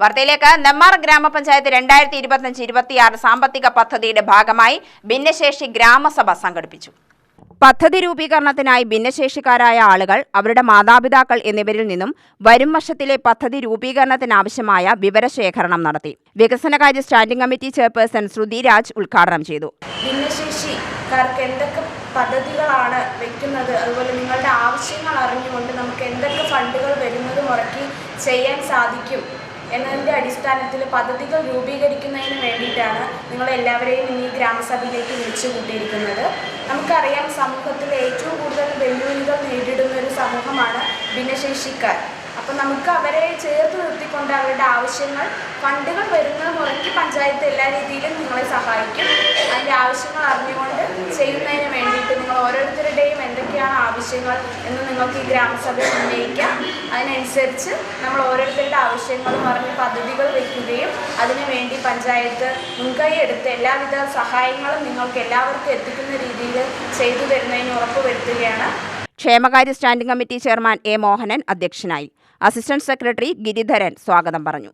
വാർത്തയിലേക്ക് നെമ്മാർ ഗ്രാമപഞ്ചായത്ത് രണ്ടായിരത്തി ഇരുപത്തിയഞ്ച് ഇരുപത്തിയാറ് സാമ്പത്തിക പദ്ധതിയുടെ ഭാഗമായി ഭിന്നശേഷി ഗ്രാമസഭ സംഘടിപ്പിച്ചു. പദ്ധതി രൂപീകരണത്തിനായി ഭിന്നശേഷിക്കാരായ ആളുകൾ അവരുടെ മാതാപിതാക്കൾ എന്നിവരിൽ നിന്നും വരും വർഷത്തിലെ പദ്ധതി രൂപീകരണത്തിനാവശ്യമായ വിവരശേഖരണം നടത്തി. വികസനകാര്യ standing committee chairperson Shruthi Raj ഉദ്ഘാടനം ചെയ്തു. ഭിന്നശേഷിക്കാർക്ക് എന്തൊക്കെ പദ്ധതികളാണ് വെക്കുന്നത്? അതുപോലെ നിങ്ങളുടെ ആവശ്യങ്ങൾ അറിഞ്ഞുകൊണ്ട് നമുക്ക് എന്തൊക്കെ ഫണ്ടുകൾ വരുന്നത് മുറക്കി ചെയ്യാൻ സാധിക്കും? എന്നതിന്റെ അടിസ്ഥാനത്തിൽ പദ്ധതികൾ രൂപീകരിക്കുന്നതിന് വേണ്ടിയിട്ടാണ് നിങ്ങളെല്ലാവരെയും ഇന്ന് ഈ ഗ്രാമസഭയിലേക്ക് വിളിച്ചു കൂട്ടിയിരിക്കുന്നത്. നമുക്കറിയാം സമൂഹത്തിൽ ഏറ്റവും കൂടുതൽ വെല്ലുവിളികൾ നേരിടുന്ന ഒരു സമൂഹമാണ് ഭിന്നശേഷിക്കാർ. അപ്പം നമുക്ക് അവരെ ചേർത്ത് നിർത്തിക്കൊണ്ട് അവരുടെ ആവശ്യങ്ങൾ ഫണ്ടുകൾ വരുന്നത് മുറയ്ക്ക് പഞ്ചായത്ത് എല്ലാ രീതിയിലും നിങ്ങളെ സഹായിക്കും. അതിന്റെ ആവശ്യങ്ങൾ അറിഞ്ഞുകൊണ്ട് ചെയ്യുന്നതിന് വേണ്ടിയിട്ട് നിങ്ങൾ ഓരോരുത്തരുടെയും എന്തൊക്കെയാണ് ആവശ്യങ്ങൾ എന്ന് നിങ്ങൾക്ക് ഈ ഗ്രാമസഭയിൽ ഉന്നയിക്കാം. അതിനനുസരിച്ച് നമ്മൾ ഓരോരുത്തരുടെ ആവശ്യങ്ങളും അറിഞ്ഞ് പദ്ധതികൾ വയ്ക്കുകയും അതിനുവേണ്ടി പഞ്ചായത്ത് മുൻകൈ എടുത്ത് എല്ലാവിധ സഹായങ്ങളും നിങ്ങൾക്ക് എല്ലാവർക്കും എത്തിക്കുന്ന രീതിയിൽ ചെയ്തു തരുന്നതിന് ഉറപ്പുവരുത്തുകയാണ്. ക്ഷേമകാര്യ standing committee chairman A Mohanan അധ്യക്ഷനായി. അസിസ്റ്റന്റ് സെക്രട്ടറി ഗിരിധരൻ സ്വാഗതം പറഞ്ഞു.